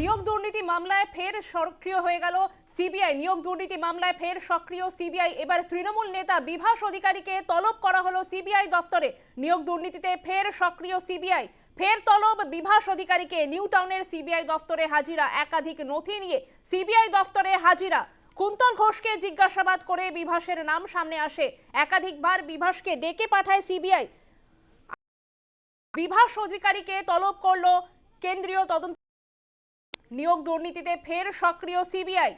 নিয়োগ দুর্নীতি মামলায় ফের সক্রিয় হয়ে গেল সিবিআই। নিয়োগ দুর্নীতি মামলায় ফের সক্রিয় সিবিআই। এবার তৃণমূল নেতা বিভাস অধিকারীকে তলব করা হলো সিবিআই দফতরে। নিয়োগ দুর্নীতিতে ফের সক্রিয় সিবিআই। ফের তলব বিভাস অধিকারীকে নিউ টাউনের সিবিআই দফতরে হাজিরা। একাধিক নথি নিয়ে সিবিআই দফতরে হাজিরা। কুন্তল ঘোষকে জিজ্ঞাসাবাদ করে বিভাসের নাম সামনে আসে। একাধিকবার বিভাসকে ডেকে পাঠায় সিবিআই। বিভাস অধিকারীকে তলব করল কেন্দ্রীয় তদন্ত নিয়োগ দুর্নীতিতে ফের সক্রিয় সিবিআই।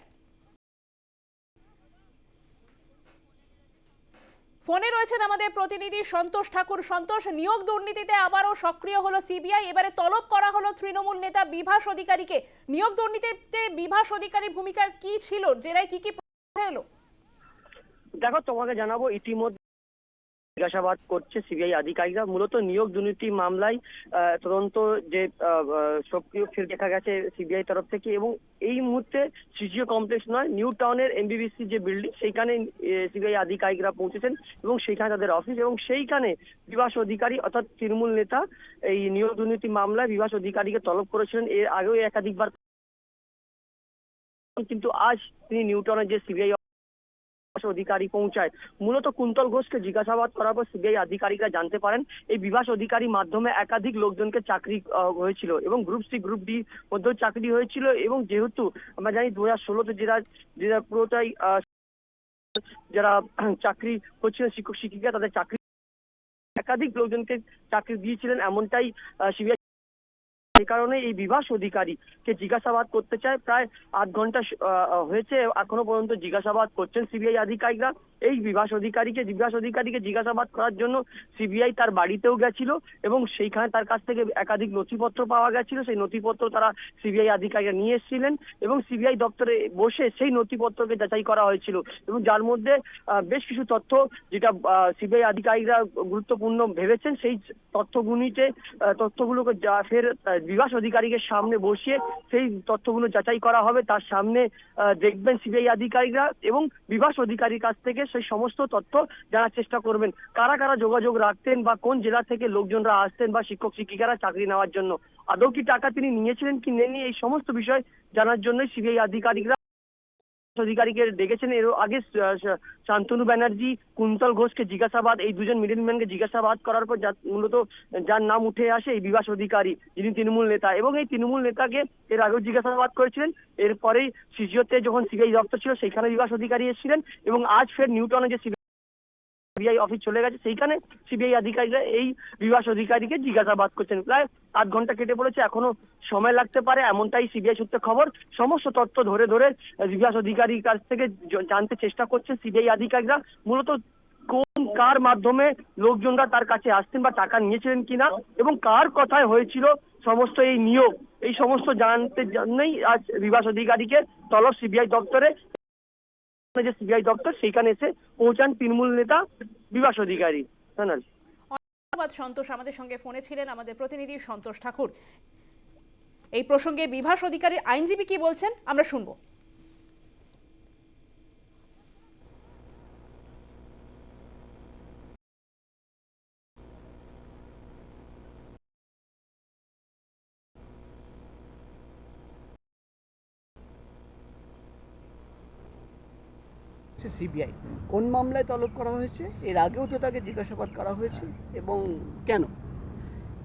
ফোনে রয়েছেন আমাদের প্রতিনিধি সন্তোষ ঠাকুর। সন্তোষ, নিয়োগ দুর্নীতিতে আবারও সক্রিয় হলো সিবিআই। এবারে তলব করা হলো তৃণমূল নেতা বিভাস অধিকারীকে। নিয়োগ দুর্নীতিতে বিভাস অধিকারীর ভূমিকা কি ছিল? জেরায় কি কি এলো? দেখো, তোমাকে জানাব ইতিমধ্যে জিজ্ঞাসাবাদ করছে সিবিআই আধিকারিকরা। মূলত নিয়োগ দুর্নীতি মামলায় তদন্ত যে সক্রিয় ফের দেখা গেছে সিবিআই তরফ থেকে এবং এই মুহূর্তে সিজিও কমপ্লেক্স নয়, নিউ টাউনের এমবিবিসি যে বিল্ডিং, সেইখানে সিবিআই আধিকারিকরা পৌঁছেছেন এবং সেইখানে তাদের অফিস এবং সেইখানে বিভাস অধিকারী অর্থাৎ তৃণমূল নেতা এই নিয়োগ দুর্নীতি মামলায় বিভাস অধিকারীকে তলব করেছিলেন। এর আগেও একাধিকবার। কিন্তু আজ তিনি নিউ টাউনের যে সিবিআই অধিকারী পৌঁছায়। মূলত কুন্তল ঘোষকে জিজ্ঞাসাবাদ করার পর সিবিআই আধিকারিকরা জানতে পারেন, এই বিভাস অধিকারী মাধ্যমে একাধিক লোকজনকে চাকরি হয়েছিল এবং গ্রুপ সি গ্রুপ ডি মধ্যেও চাকরি হয়েছিল এবং যেহেতু আমরা জানি দু হাজার ষোলোতে যেটা যেটা পুরোটাই যারা চাকরি হচ্ছিল শিক্ষক শিক্ষিকা তাদের চাকরি, একাধিক লোকজনকে চাকরি দিয়েছিলেন এমনটাই সিবিআই সেই কারণে এই বিভাস অধিকারীকে জিজ্ঞাসাবাদ করতে চায়। প্রায় আধ ঘণ্টা স- হয়েছে এখনও পর্যন্ত জিজ্ঞাসাবাদ করছেন সিবিআই আধিকারিকরা। এই বিভাস অধিকারীকে বিভাস অধিকারীকে জিজ্ঞাসাবাদ করার জন্য সিবিআই তার বাড়িতেও গেছিল এবং সেইখানে তার কাছ থেকে একাধিক নথিপত্র পাওয়া গেছিল। সেই নথিপত্র তারা সিবিআই আধিকারিকরা নিয়ে এসেছিলেন এবং সিবিআই দপ্তরে বসে সেই নথিপত্রকে যাচাই করা হয়েছিল এবং যার মধ্যে বেশ কিছু তথ্য যেটা সিবিআই আধিকারিকরা গুরুত্বপূর্ণ ভেবেছেন, সেই তথ্যগুলিতে তথ্যগুলোকে যা ফের বিভাস অধিকারীকে সামনে বসিয়ে সেই তথ্যগুলো যাচাই করা হবে, তার সামনে দেখবেন সিবিআই আধিকারিকরা এবং বিভাস অধিকারীর কাছ থেকে সেই সমস্ত তথ্য জানার চেষ্টা করবেন। কারা কারা যোগাযোগ রাখতেন বা কোন জেলা থেকে লোকজনরা আসতেন বা শিক্ষক, শিক্ষিকারা চাকরি নেওয়ার জন্য? আদৌ কি টাকা তিনি নিয়েছিলেন কি নেননি? এই সমস্ত বিষয় জানার জন্যই সিবিআই আধিকারিকরা অধিকারীকে ডেকেছেন। এর আগে শান্তনু ব্যানার্জি, কুন্তল ঘোষকে জিজ্ঞাসাবাদ, এই দুজন মিডলম্যানকে জিজ্ঞাসাবাদ করার পর মূলত যার নাম উঠে আসে এই বিভাস অধিকারী, যিনি তৃণমূল নেতা। এবং এই তৃণমূল নেতাকে এর আগেও জিজ্ঞাসাবাদ করেছিলেন। এরপরেই সিজিওতে যখন সিবিআই দপ্তর ছিল, সেইখানে বিভাস অধিকারী এসেছিলেন এবং আজ ফের নিউটনে যে সিবিআই অফিস চলে গেছে। সেইখানে সিবিআই আধিকারিকরা এই বিভাস অধিকারীকে জিজ্ঞাসাবাদ করছেন। প্রায় আধ ঘণ্টা কেটে পড়েছে, এখনও সময় লাগতে পারে, এমনটাই সিবিআই সূত্রে খবর। সমস্ত তথ্য ধরে ধরে বিভাস অধিকারীর কাছ থেকে জানতে চেষ্টা করছে সিবিআই আধিকারিকরা। মূলত কোন, কার মাধ্যমে লোকজনরা তার কাছে আসতেন বা টাকা নিয়েছিলেন কিনা এবং কার কথায় হয়েছিল সমস্ত এই নিয়োগ। এই সমস্ত জানতে জন্যই আজ বিভাস অধিকারীকে তলব সিবিআই দপ্তরে যে সিবিআই দপ্তর, সেইখানে এসে পৌঁছান তৃণমূল নেতা বিভাস অধিকারী। ধন্যবাদ, সন্তোষ। আমাদের সঙ্গে ফোনে ছিলেন আমাদের প্রতিনিধি সন্তোষ ঠাকুর। এই প্রসঙ্গে বিভাস অধিকারীর আইনজীবী কি বলছেন, আমরা শুনব। হচ্ছে সিবিআই। কোন মামলায় তলব করা হয়েছে? এর আগেও তো তাকে জিজ্ঞাসাবাদ করা হয়েছে এবং কেন?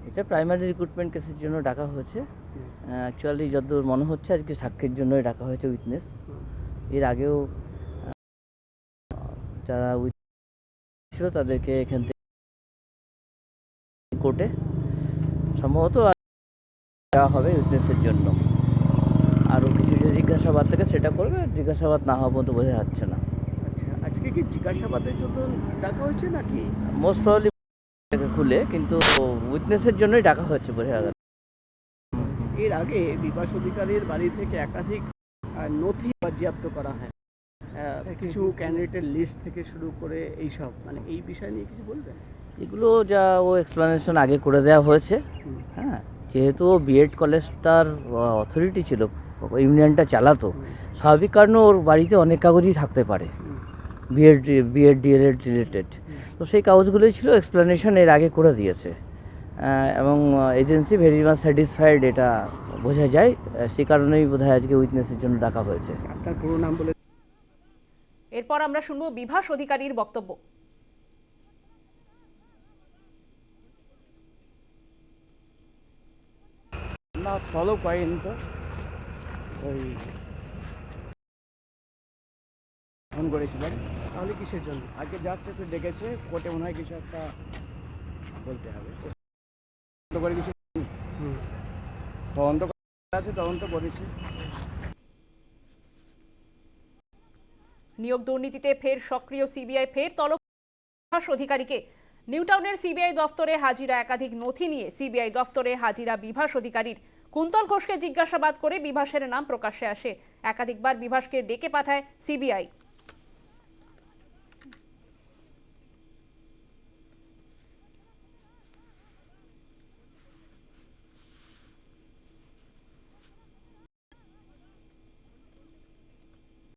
এটা প্রাইমারি রিক্রুটমেন্ট কেসের জন্য ডাকা হয়েছে। অ্যাকচুয়ালি যতদূর মনে হচ্ছে আজকে সাক্ষীর জন্যই ডাকা হয়েছে উইটনেস। এর আগেও যারা ছিল তাদেরকে এখান থেকে কোর্টে। সম্ভবত দেওয়া হবে উইটনেসের জন্য। আরও কিছু জিজ্ঞাসাবাদ থেকে সেটা করবে জিজ্ঞাসাবাদ না হওয়া পর্যন্ত বোঝা যাচ্ছে না। আজকে কি জিজ্ঞাসাবাদের জন্য ডাকা হয়েছে নাকি? মোস্ট প্রবলি খুলে কিন্তু উইটনেসের জন্যই ডাকা হয়েছে বোঝা গেল এর আগে বিকাশ অধিকারীর বাড়ি থেকে একাধিক নথি বাজেয়াপ্ত করা হয়। কিছু ক্যান্ডিডেটের লিস্ট থেকে শুরু করে এই সব মানে এই বিষয় নিয়ে কিছু বলবেন? এগুলো যা ও এক্সপ্লানেশন আগে করে দেওয়া হয়েছে। হ্যাঁ যেহেতু বিএড কলেজটার অথরিটি ছিল ইউনিয়নটা চালাতো। স্বাভাবিক কারণে ওর বাড়িতে অনেক কাগজই থাকতে পারে। বিএড বিএড ডিএলএড রিলেটেড তো সেই কাগজগুলোই ছিল এক্সপ্লানেশন এর আগে করে দিয়েছে। এবং এজেন্সি ভেরি মাচ স্যাটিসফাইড এটা বোঝা যায়। সে কারণেই বোধহয় আজকে উইটনেসের জন্য ডাকা হয়েছে। আপনার পুরো নাম বলে এরপর আমরা শুনব বিভাস অধিকারীর বক্তব্য। না ফলো করেনি তো। ওই ফোন করেছিলাম তাহলে কিসের জন্য? আজকে জাস্ট একটু ডেকেছে কোর্টে মনে হয় কিছু একটা বলতে হবে। তদন্ত করে কিছু তদন্ত আছে তদন্ত করেছি। নিয়োগ দুর্নীতিতে ফের সক্রিয় সিবিআই ফের তলব বিভাস অধিকারীকে। নিউটাউনের সিবিআই দফতরে হাজিরা একাধিক নথি নিয়ে সিবিআই দফতরে হাজিরা বিভাস অধিকারীর। কুন্তল ঘোষকে জিজ্ঞাসাবাদ করে বিভাসের নাম প্রকাশ্যে আসে। একাধিকবার বিভাসকে ডেকে পাঠায় সিবিআই।